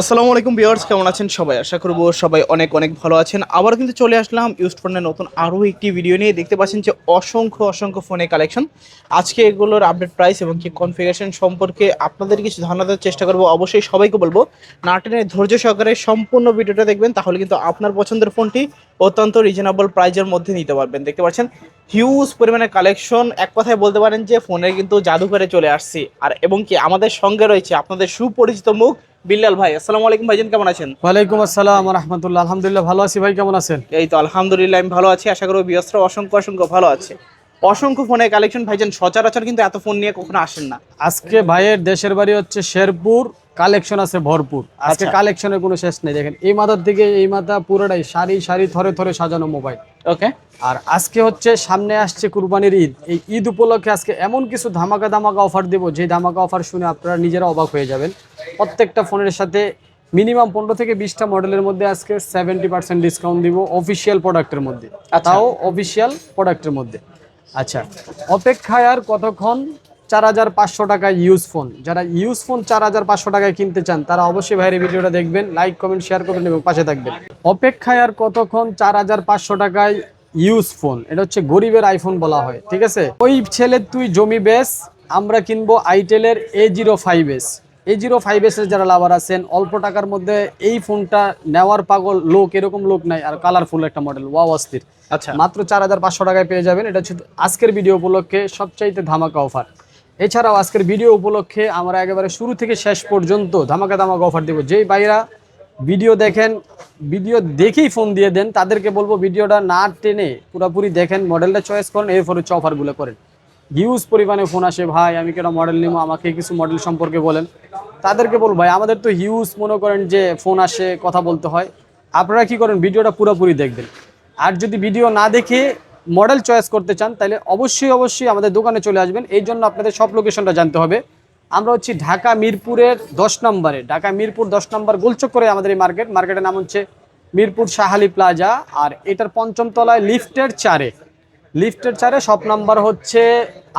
আসসালামু আলাইকুম ভিউয়ার্স, কেমন আছেন সবাই? আশা করব সবাই অনেক অনেক ভালো আছেন। আবার কিন্তু চলে আসলাম ইউজড ফোনের নতুন আরও একটি ভিডিও নিয়ে। দেখতে পাচ্ছেন যে অসংখ্য অসংখ্য ফোনের কালেকশন আজকে এগুলোর আপডেট প্রাইস এবং কি কনফিগারেশন সম্পর্কে আপনাদের কিছু ধারণা দেওয়ার চেষ্টা করব। অবশ্যই সবাইকে বলব নাটেনের ধৈর্য সহকারে সম্পূর্ণ ভিডিওটা দেখবেন, তাহলে কিন্তু আপনার পছন্দের ফোনটি অত্যন্ত রিজনেবল প্রাইজের মধ্যে নিতে পারবেন। দেখতে পাচ্ছেন হিউজ পরিমাণে কালেকশন এক কথায় বলতে পারেন যে ফোনের কিন্তু জাদুঘরে চলে আসছি। আর এবং কি আমাদের সঙ্গে রয়েছে আপনাদের সুপরিচিত মুখ বিল্লাল ভাই। আসসালামু আলাইকুম ভাইজান কেমন আছেন? ওয়ালাইকুম আসসালাম রহমতুল্লাহ। আলহামদুলিল্লাহ ভালো আছি ভাই কেমন আছেন? এই তো আলহামদুলিল্লাহ আমি ভালো আছি। আশা করব বিয়স্ত্র অসংখ্য অসংখ্য ভালো আছে। অসংখ্য ফোনের কালেকশন ভাইজান সচরাচর কিন্তু এত ফোন নিয়ে কখনো আসেন না। আজকে ভাইয়ের দেশের বাড়ি হচ্ছে শেরপুর কালেকশন আছে ভরপুর। আজকে আচ্ছা। কালেকশনের কোনো শেষ নেই। দেখেন এই মাথার থেকে এই মাথা পুরোটাই সারি সারি থরে থরে সাজানো মোবাইল ওকে আর আজকে হচ্ছে সামনে আসছে কুরবানির ঈদ। এই ঈদ উপলক্ষে আজকে এমন কিছু ধামাকা ধামাকা অফার দেব যে ধামাকা অফার শুনে আপনারা নিজেরা অবাক হয়ে যাবেন। প্রত্যেকটা ফোনের সাথে মিনিমাম পনেরো থেকে বিশটা মডেলের মধ্যে আজকে সেভেন্টি পার্সেন্ট ডিসকাউন্ট দিব অফিসিয়াল প্রোডাক্টের মধ্যে। তাও অফিসিয়াল প্রোডাক্টের মধ্যে। আচ্ছা অপেক্ষায় আর কতক্ষণ চার হাজার পাঁচশো টাকা ইউজ ফোন যারা ইউজ ফোন চার হাজার পাঁচশো টাকায় কিনতে চান তারা অবশ্যই ভাইয়ের ভিডিওটা দেখবেন লাইক কমেন্ট শেয়ার করবেন এবং পাশে থাকবেন। অপেক্ষায় আর কতক্ষণ চার হাজার পাঁচশো টাকায় ইউজ ফোন এটা হচ্ছে গরিবের আইফোন বলা হয় ঠিক আছে? ওই ছেলে তুই জমি বেস আমরা কিনবো আইটেলের A zero five S A zero five S এর যারা লাভার আছেন অল্প টাকার মধ্যে এই ফোনটা নেওয়ার পাগল লোক এরকম লোক নাই আর কালারফুল একটা মডেল ওয়াও অস্থির। আচ্ছা। মাত্র চার হাজার পাঁচশো টাকায় পেয়ে যাবেন এটা হচ্ছে আজকের ভিডিও উপলক্ষে সবচাইতে ধামাকা অফার এছাড়াও আজকের ভিডিও উপলক্ষে আমরা একেবারে শুরু থেকে শেষ পর্যন্ত ধামাকা ধামাকা অফার দেবো। যেই ভাইরা ভিডিও দেখেন ভিডিও দেখেই ফোন দিয়ে দেন, তাদেরকে বলব ভিডিওটা না টেনে পুরোপুরি দেখেন মডেলটা চয়েস করেন, এরপর হচ্ছে অফারগুলো করেন। হিউজ পরিমাণে ফোন আসে, ভাই, আমি কেন মডেল নিবো? আমাকে কিছু মডেল সম্পর্কে বলেন। তাদেরকে বলব, ভাই, আমাদের তো হিউজ মনে করেন যে ফোন আসে, কথা বলতে হয়। আপনারা কি করেন ভিডিওটা পুরোপুরি দেখবেন। আর যদি ভিডিও না দেখে মডেল চয়েস করতে চান তাহলে অবশ্যই অবশ্যই আমাদের দোকানে চলে আসবেন। এই জন্য আপনাদের সব লোকেশনটা জানতে হবে। আমরা হচ্ছি ঢাকা মিরপুরের দশ নম্বরে। ঢাকা মিরপুর দশ নম্বর গোলচক করে আমাদের এই মার্কেট মার্কেটের নাম হচ্ছে মিরপুর শাহালি প্লাজা, আর এটার পঞ্চম তলায় লিফটের চারে। লিফটের চারে শপ নাম্বার হচ্ছে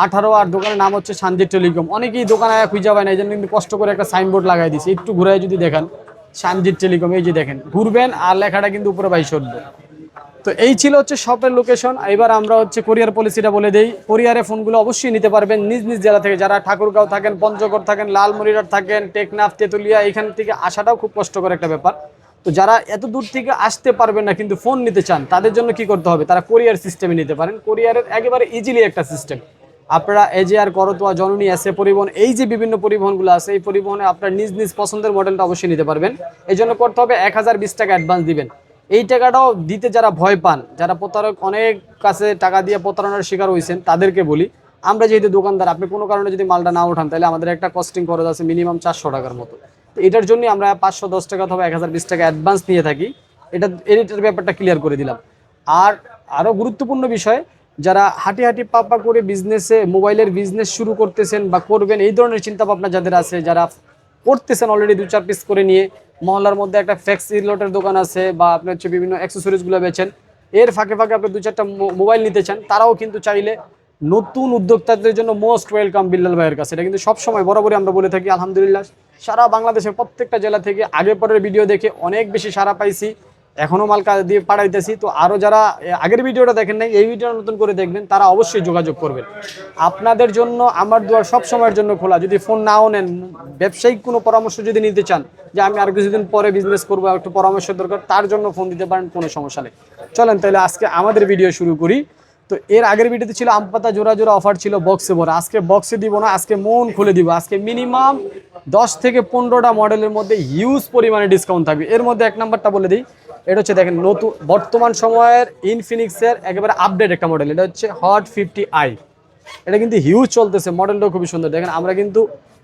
আঠারো, আর দোকানের নাম হচ্ছে শান্তি টেলিকম। অনেকেই দোকানে খুঁজে পায় না এই জন্য কিন্তু কষ্ট করে একটা সাইনবোর্ড লাগাই দিয়েছে। একটু ঘুরে যদি দেখেন শানজিৎ টেলিকম, এই যে দেখেন, ঘুরবেন আর লেখাটা কিন্তু উপরে বাইশ উঠবে তো এই ছিল হচ্ছে শপের লোকেশন এবার আমরা হচ্ছে কোরিয়ার পলিসিটা বলে দিই। কোরিয়ারে ফোনগুলো অবশ্যই নিতে পারবেন নিজ নিজ জেলা থেকে। যারা ঠাকুরগাঁও থাকেন, পঞ্চগড় থাকেন, লালমনিরহাট থাকেন, টেকনাফ, তেতুলিয়া, এখান থেকে আসাটাও খুব কষ্টকর একটা ব্যাপার। তো যারা এত দূর থেকে আসতে পারবেন না কিন্তু ফোন নিতে চান, তাদের জন্য কি করতে হবে? তারা কোরিয়ার সিস্টেমে নিতে পারেন। কোরিয়ারের একেবারে ইজিলি একটা সিস্টেম আপনারা এজেআর করতোয়া, জননী, এসে পরিবহন, এই যে বিভিন্ন পরিবহনগুলো আছে, এই পরিবহনে আপনার নিজ নিজ পছন্দের মডেলটা অবশ্যই নিতে পারবেন। এই জন্য করতে হবে এক হাজার বিশ টাকা অ্যাডভান্স দিবেন। এই টাকাটাও দিতে যারা ভয় পান, যারা প্রতারক, অনেক কাছে টাকা দিয়ে প্রতারণার শিকার হয়েছেন তাদেরকে বলি, আমরা যেহেতু দোকানদার, আপনি কোনো কারণে যদি মালটা না ওঠান, তাহলে আমাদের একটা কস্টিং খরচ আছে মিনিমাম চারশো টাকার মতো। তো এটার জন্য আমরা পাঁচশো, দশ টাকা অথবা এক হাজার, বিশ টাকা অ্যাডভান্স নিয়ে থাকি। এটা, এটার ব্যাপারটা ক্লিয়ার করে দিলাম। আর আরও গুরুত্বপূর্ণ বিষয়, যারা হাঁটি হাঁটি পাপা করে বিজনেসে মোবাইলের বিজনেস শুরু করতেছেন বা করবেন, এই ধরনের চিন্তা ভাবনা যাদের আছে, যারা করতেছেন অলরেডি দু চার পিস করে নিয়ে মহল্লার মধ্যে একটা ফ্যাক্স রিলোটের দোকান আছে বা আপনি হচ্ছে বিভিন্ন অ্যাক্সেসরিজগুলো বেছেন এর ফাঁকে ফাঁকে আপনি দু চারটা মোবাইল নিতে চান, তারাও কিন্তু চাইলে নতুন উদ্যোক্তাদের জন্য মোস্ট ওয়েলকাম বিল্লাল ভাইয়ের কাছে। এটা কিন্তু সবসময় বরাবরই আমরা বলে থাকি, আলহামদুলিল্লাহ। সারা বাংলাদেশের প্রত্যেকটা জেলা থেকে আগে পরের ভিডিও দেখে অনেক বেশি সারা পাইছি। এখনও মাল দিয়ে পাঠাইতেছি। তো আরও যারা আগের ভিডিওটা দেখেন নাই, এই ভিডিওটা নতুন করে দেখবেন, তারা অবশ্যই যোগাযোগ করবেন। আপনাদের জন্য আমার দুয়ার সব সময়ের জন্য খোলা। যদি ফোন নাও নেন, ব্যবসায়িক কোনো পরামর্শ যদি নিতে চান, যে আমি আর কিছুদিন পরে বিজনেস করব, একটু পরামর্শ দরকার, তার জন্য ফোন দিতে পারেন, কোনো সমস্যা নেই। চলেন তাহলে আজকে আমাদের ভিডিও শুরু করি। তো এর আগের ভিডিওতে ছিল আম পাতা জোড়া জোড়া অফার ছিল বক্সে ভরা। আজকে বক্সে দিব না, আজকে মন খুলে দিব। আজকে মিনিমাম দশ থেকে পনেরোটা মডেলের মধ্যে হিউজ পরিমাণে ডিসকাউন্ট থাকবে। এর মধ্যে এক নাম্বারটা বলে দিই। এটা হচ্ছে দেখেন নতুন বর্তমান সময়ের ইনফিনিক্সের একেবারে আপডেট একটা মডেল এটা হচ্ছে হট ফিফটি আই এটা কিন্তু হিউজ চলতেছে মডেলটাও খুবই সুন্দর। দেখেন আমরা কিন্তু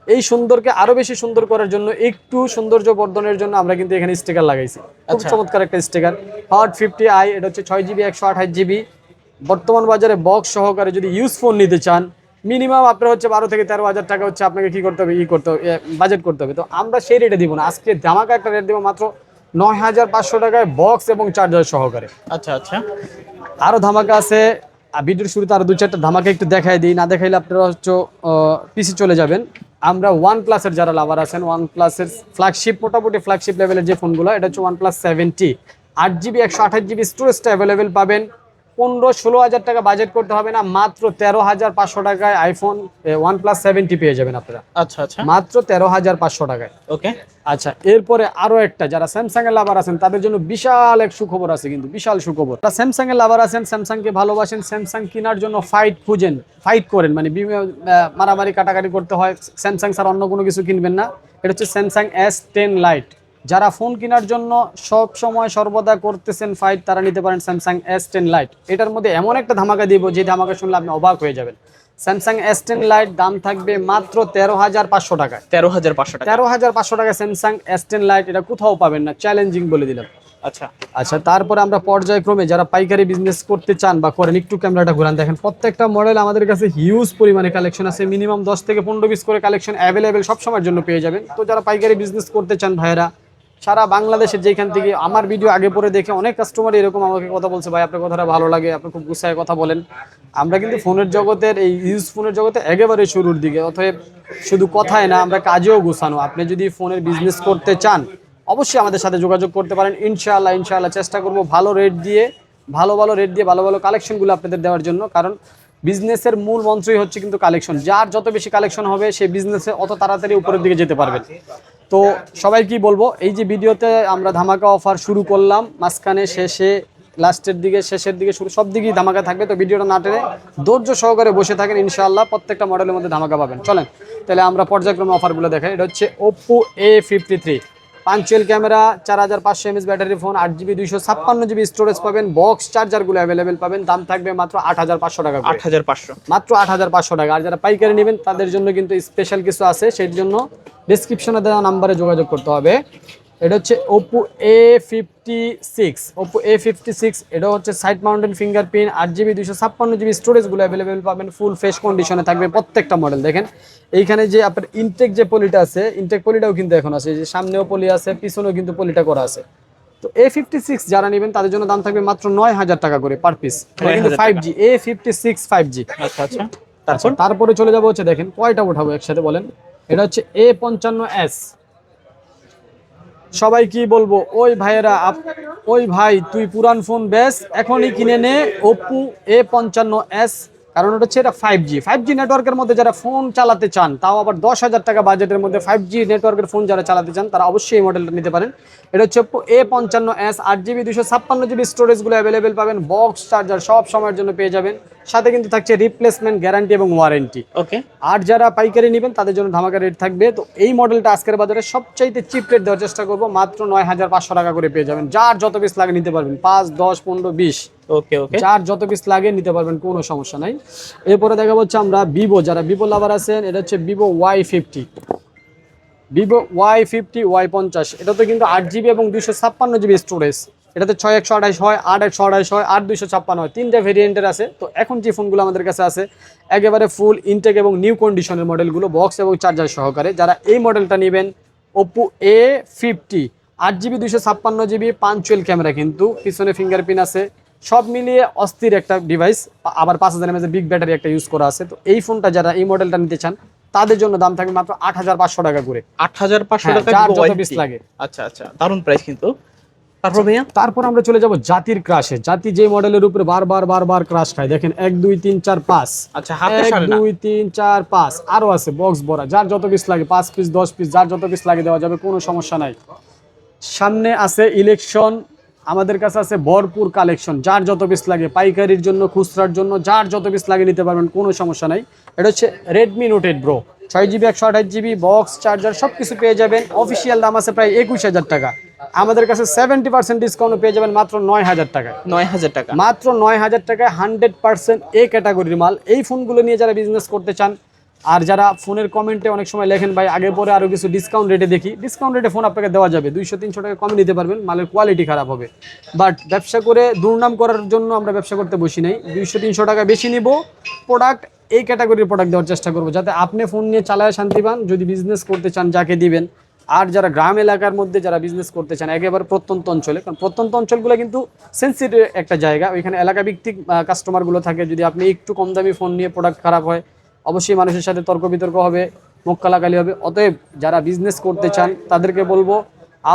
এই সুন্দরকে আরও বেশি সুন্দর করার জন্য একটু সৌন্দর্য বর্ধনের জন্য আমরা কিন্তু এখানে স্টিকার লাগাইছি। খুব আচ্ছা। চমৎকার একটা স্টিকার হট ফিফটি আই এটা হচ্ছে ছয় জিবি একশো আঠাশ জিবি বর্তমান বাজারে বক্স সহকারে যদি ইউজ ফোন নিতে চান মিনিমাম আপনার হচ্ছে বারো থেকে তেরো হাজার টাকা হচ্ছে আপনাকে কি করতে হবে ই করতে হবে বাজেট করতে হবে। তো আমরা সেই রেটে দিব না। আজকে ধামাকা একটা রেট দিব মাত্র নয় হাজার পাঁচশো টাকায় বক্স এবং চার্জার সহকারে। আচ্ছা আচ্ছা। আরও ধামাকা আছে ভিডিওর শুরুতে আরও দু চারটা ধামাকা একটু দেখাই দিই। না দেখাইলে আপনারা হচ্ছে পিসি চলে যাবেন। আমরা ওয়ান প্লাসের যারা লাভার আছেন ওয়ান প্লাসের ফ্ল্যাগশিপ মোটামুটি ফ্ল্যাগশিপ লেভেলের যে ফোনগুলো এটা হচ্ছে ওয়ান প্লাস সেভেন্টি আট জিবি একশো আঠাশ জিবি স্টোরেজটা অ্যাভেলেবেল পাবেন। পনেরো ষোলো হাজার টাকা বাজেট করতে হবে না মাত্র তেরো হাজার পাঁচশো টাকায় আইফোন ওয়ান প্লাস সেভেন্টি পেয়ে যাবেন আপনারা। আচ্ছা আচ্ছা। মাত্র তেরো হাজার পাঁচশো টাকায়। ওকে। আচ্ছা এরপরে আরও একটা যারা স্যামসাং এর লাভার আছেন তাদের জন্য বিশাল এক সুখবর আছে কিন্তু বিশাল সুখবর। যারা স্যামসাং এর লাভার আছেন স্যামসাং কে ভালোবাসেন স্যামসাং কেনার জন্য ফাইট খুঁজেন ফাইট করেন মানে মারামারি কাটাকাটি করতে হয় স্যামসাং ছাড়া অন্য কোনো কিছু কিনবেন না। এটা হচ্ছে স্যামসাং এস টেন লাইট যারা ফোন কেনার জন্য সব সময় সর্বদা করতেছেন ফাইট তারা নিতে পারেন স্যামসাং এস টেন লাইট এটার মধ্যে এমন একটা ধামাকা দিব যে ধামাকা শুনলে আপনি অবাক হয়ে যাবেন। স্যামসাং এস টেন লাইট দাম থাকবে মাত্র তেরো হাজার পাঁচশো টাকা তেরো হাজার পাঁচশো টাকা। তেরো হাজার পাঁচশো টাকা স্যামসাং এস টেন লাইট এটা কোথাও পাবেন না চ্যালেঞ্জিং বলে দিলাম। আচ্ছা। আচ্ছা তারপরে আমরা পর্যায়ক্রমে যারা পাইকারি বিজনেস করতে চান বা করেন একটু ক্যামেরাটা ঘুরান। দেখেন প্রত্যেকটা মডেল আমাদের কাছে হিউজ পরিমাণে কালেকশন আছে। মিনিমাম দশ থেকে পনেরো পিস করে কালেকশন অ্যাভেলেবেল সব সময়ের জন্য পেয়ে যাবেন। তো যারা পাইকারি বিজনেস করতে চান ভাইয়েরা সারা বাংলাদেশের যেখান থেকে আমার ভিডিও আগে পরে দেখে অনেক কাস্টমার এরকম আমাকে কথা বলছে, ভাই, আপনার কথাটা ভালো লাগে, আপনি খুব গুছায় কথা বলেন। আমরা কিন্তু ফোনের জগতের এই ইউজ ফোনের জগতে একেবারে শুরুর দিকে, অতএব শুধু কথায় না, আমরা কাজেও গুছানো। আপনি যদি ফোনের বিজনেস করতে চান, অবশ্যই আমাদের সাথে যোগাযোগ করতে পারেন। ইনশাআল্লাহ ইনশাআল্লাহ চেষ্টা করব ভালো রেট দিয়ে, ভালো ভালো রেট দিয়ে, ভালো ভালো কালেকশনগুলো আপনাদের দেওয়ার জন্য। কারণ বিজনেসের মূল মন্ত্রই হচ্ছে কিন্তু কালেকশন যার যত বেশি কালেকশন হবে সেই বিজনেসে অত তাড়াতাড়ি উপরের দিকে যেতে পারবেন তো সবাই কি বলব, এই যে ভিডিওতে আমরা ধামাকা অফার শুরু করলাম, মাঝখানে, শেষে লাস্টের দিকে, শেষের দিকে শুরু, সব দিকেই ধামাকা থাকবে, তো ভিডিওটা না টেনে ধৈর্য সহকারে বসে থাকেন, ইনশাআল্লাহ প্রত্যেকটা মডেলের মধ্যে ধামাকা পাবেন। চলেন, তাহলে আমরা পর্যায়ক্রমে অফারগুলো দেখাই, এটা হচ্ছে Oppo A fifty three punch hole camera চার হাজার পাঁচশো এমএস ব্যাটারি ফোন আট জিবি দুইশো ছাপ্পান্ন জিবি স্টোরেজ পাবেন বক্স চার্জারগুলো অ্যাভেলেবেল পাবেন দাম থাকবে মাত্র আট হাজার পাঁচশো টাকা আট হাজার পাঁচশো। মাত্র আট হাজার পাঁচশো টাকা। আর যারা পাইকারি নেবেন তাদের জন্য কিন্তু স্পেশাল কিছু আছে সেই জন্য ডিসক্রিপশনে দেওয়া নাম্বারে যোগাযোগ করতে হবে। এটা হচ্ছে Oppo A fifty six Oppo A fifty six এটা হচ্ছে সাইড মাউন্টেন ফিঙ্গারপ্রিন্ট আট জিবি দুশো ছাপ্পান্ন জিবি স্টোরেজগুলো অ্যাভেলেবেল পাবেন ফুল ফ্রেশ কন্ডিশনে থাকবে প্রত্যেকটা মডেল দেখেন। এইখানে যে আপনার ইনটেক যে পলিটা আছে ইনটেক পলিটাও কিন্তু এখন আছে যে সামনেও পলি আছে পিছনেও কিন্তু পলিটা করা আছে। তো এ ফিফটি সিক্স যারা নেবেন তাদের জন্য দাম থাকবে মাত্র নয় হাজার টাকা করে পার পিস কিন্তু five G A fifty six five G আচ্ছা আচ্ছা। তারপর? তারপর চলে যাব হচ্ছে দেখেন কয়টা উঠাবো একসাথে বলেন। এটা হচ্ছে এ পঞ্চান্ন এস সবাই কি বলব ওই ভাইয়েরা ওই ভাই তুই পুরান ফোন বেস এখনই কিনে নে ওপো এ পঞ্চান্ন এস কারণ ওটা হচ্ছে এটা ফাইভ জি ফাইভ জি নেটওয়ার্কের মধ্যে যারা ফোন চালাতে চান, তাও আবার দশ হাজার টাকা বাজেটের মধ্যে ফাইভ জি নেটওয়ার্কের ফোন যারা চালাতে চান, তারা অবশ্যই এই মডেলটা নিতে পারেন। এটা হচ্ছে এ পঞ্চান্ন এস আট জিবি দুশো ছাপ্পান্ন জিবি স্টোরেজগুলো অ্যাভেলেবেল পাবেন বক্স চার্জার সব সময়ের জন্য পেয়ে যাবেন। সাথে কিন্তু থাকছে রিপ্লেসমেন্ট গ্যারান্টি এবং ওয়ারেন্টি ওকে আর যারা পাইকারি নেবেন তাদের জন্য ধামাকা রেট থাকবে। তো এই মডেলটা আজকের বাজারে সবচাইতে চিপ রেট দেওয়ার চেষ্টা করব। মাত্র নয় হাজার পাঁচশো টাকা করে পেয়ে যাবেন। যার যত পিস লাগে নিতে পারবেন। পাঁচ দশ পনেরো বিশ। ওকে ওকে যার যত পিস লাগে নিতে পারবেন কোনো সমস্যা নাই। এরপরে দেখা হচ্ছে আমরা ভিভো যারা ভিভো লাভার আছেন এটা হচ্ছে Vivo Y fifty Vivo Y fifty Y পঞ্চাশ। এটাতে কিন্তু আট জিবি এবং দুইশো ছাপ্পান্ন জিবি স্টোরেজ এটাতে ছয় একশো আঠাশ হয় আট একশো আঠাশ হয় আট দুইশো ছাপ্পান্ন হয়। তিনটা ভেরিয়েন্টের আছে। তো এখন যে ফোনগুলো আমাদের কাছে আছে একেবারে ফুল ইনটেক এবং নিউ কন্ডিশনের মডেলগুলো বক্স এবং চার্জার সহকারে। যারা এই মডেলটা নেবেন ওপো এ ফিফটি আট জিবি দুইশো ছাপ্পান্ন জিবি পাঞ্চুয়াল ক্যামেরা কিন্তু পিছনে ফিঙ্গারপ্রিন্ট আছে। সব মিলিয়ে অস্থির একটা ডিভাইস আবার পাঁচ হাজার এমএস বিগ ব্যাটারি একটা ইউজ করা আছে। তো এই ফোনটা যারা এই মডেলটা নিতে চান তাদের জন্য দাম থাকবে মাত্র আট হাজার পাঁচশো টাকা করে। আট হাজার পাঁচশো হ্যাঁ, টাকা যার Vivo যত Y50 পিস লাগে। আচ্ছা আচ্ছা। দারুণ প্রাইস কিন্তু। তারপর ভাইয়া? তারপর আমরা চলে যাব জাতির ক্রাশে জাতি যে মডেলের উপরে বারবার বারবার ক্রাশ খায় দেখেন এক দুই তিন চার পাঁচ। আচ্ছা হাতে এক দুই তিন চার পাঁচ। আরও আছে বক্স ভরা। যার যত পিস লাগে পাঁচ পিস দশ পিস যার যত পিস লাগে দেওয়া যাবে কোনো সমস্যা নাই। সামনে আছে ইলেকশন আমাদের কাছে আছে ভরপুর কালেকশন যার যত পিস লাগে পাইকারির জন্য খুচরার জন্য যার যত পিস লাগে নিতে পারবেন কোনো সমস্যা নাই। এটা হচ্ছে রেডমি নোট এইট ব্রো ছয় জিবি একশো আঠাশ জিবি বক্স চার্জার সব কিছু পেয়ে যাবেন। অফিসিয়াল দাম আছে প্রায় একুশ হাজার টাকা। আমাদের কাছে সেভেন্টি পার্সেন্ট ডিসকাউন্ট পেয়ে যাবেন মাত্র নয় হাজার টাকায়। নয় হাজার টাকা। মাত্র নয় হাজার টাকায় হান্ড্রেড পার্সেন্ট এ ক্যাটাগরির মাল। এই ফোনগুলো নিয়ে যারা বিজনেস করতে চান আর যারা ফোনের কমেন্টে অনেক সময় লেখেন ভাই আগে পরে আরও কিছু ডিসকাউন্ট রেটে দেখি। ডিসকাউন্ট রেটে ফোন আপনাকে দেওয়া যাবে। দুইশো তিনশো টাকা কমে নিতে পারবেন মালের কোয়ালিটি খারাপ হবে। বাট ব্যবসা করে দুর্নাম করার জন্য আমরা ব্যবসা করতে বসি নাই। দুইশো তিনশো টাকা বেশি নিব। প্রোডাক্ট এই ক্যাটাগরির প্রোডাক্ট দেওয়ার চেষ্টা করব যাতে আপনি ফোন নিয়ে চালায় শান্তি পান। যদি বিজনেস করতে চান যাকে দিবেন আর যারা গ্রাম এলাকার মধ্যে যারা বিজনেস করতে চান, একেবারে প্রত্যন্ত অঞ্চলে, কারণ প্রত্যন্ত অঞ্চলগুলো কিন্তু সেন্সিটিভ একটা জায়গা। ওইখানে এলাকা ভিত্তিক কাস্টমারগুলো থাকে। যদি আপনি একটু কম দামি ফোন নিয়ে প্রোডাক্ট খারাপ হয়, অবশ্যই মানুষের সাথে তর্ক বিতর্ক হবে মক্কা লাগালি হবে। অতএব যারা বিজনেস করতে চান, তাদেরকে বলব,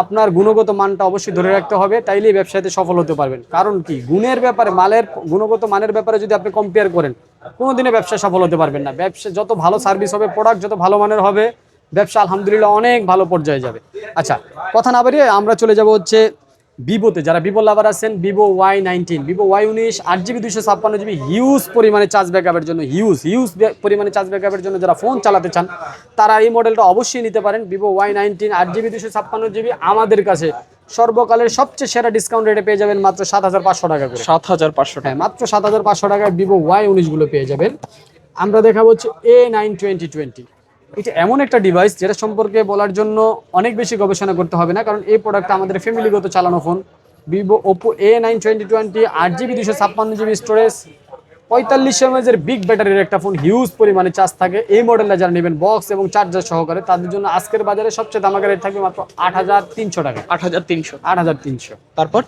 আপনার গুণগত মানটা অবশ্যই ধরে রাখতে হবে। তাইলেই ব্যবসাতে সফল হতে পারবেন। কারণ কি? গুণের ব্যাপারে, মালের, গুণগত মানের ব্যাপারে যদি আপনি কম্পেয়ার করেন, কোনোদিনও ব্যবসায় সফল হতে পারবেন না। ব্যবসা, যত ভালো সার্ভিস হবে প্রোডাক্ট যত ভালো মানের হবে ব্যবসা আলহামদুলিল্লাহ অনেক ভালো পর্যায়ে যাবে। আচ্ছা কথা না বাড়িয়ে আমরা চলে যাব হচ্ছে ভিভোতে। যারা ভিভো লাভার আছেন Vivo Y nineteen Vivo Y উনিশ আট জিবি দুশো ছাপ্পান্ন জিবি হিউজ পরিমাণে চার্জ ব্যাকআপের জন্য হিউজ হিউজ পরিমাণে চার্জ ব্যাকআপের জন্য যারা ফোন চালাতে চান তারা এই মডেলটা অবশ্যই নিতে পারেন। ভিভো ওয়াই নাইনটিন আট জিবি দুশো ছাপ্পান্ন জিবি আমাদের কাছে সর্বকালের সবচেয়ে সেরা ডিসকাউন্ট রেটে পেয়ে যাবেন মাত্র সাত হাজার পাঁচশো টাকা করে। সাত হাজার পাঁচশো টাকা। হ্যাঁ মাত্র সাত হাজার পাঁচশো টাকায় ভিভো ওয়াই উনিশগুলো পেয়ে যাবেন। আমরা দেখাবো হচ্ছে এ নাইন টোয়েন্টি টোয়েন্টি এটা এমন একটা ডিভাইস যেটা সম্পর্কে বলার জন্য অনেক বেশি গবেষণা করতে হবে না কারণ এই প্রোডাক্টটা আমাদের ফ্যামিলিগত চালানো phone Vivo Oppo A nine twenty twenty আট জিবি দুশো ছাপ্পান্ন জিবি স্টোরেজ পঁয়তাল্লিশ এমএজের বিগ ব্যাটারির একটা ফোন হিউজ পরিমাণে চার্জ থাকে। এই মডেলটা যারা নেবেন বক্স এবং চার্জার সহকারে তাদের জন্য আজকের বাজারে সবচেয়ে দামাকা রেট থাকবে মাত্র আট হাজার তিনশো টাকা। আট হাজার তিনশো। আট হাজার তিনশো। তারপর?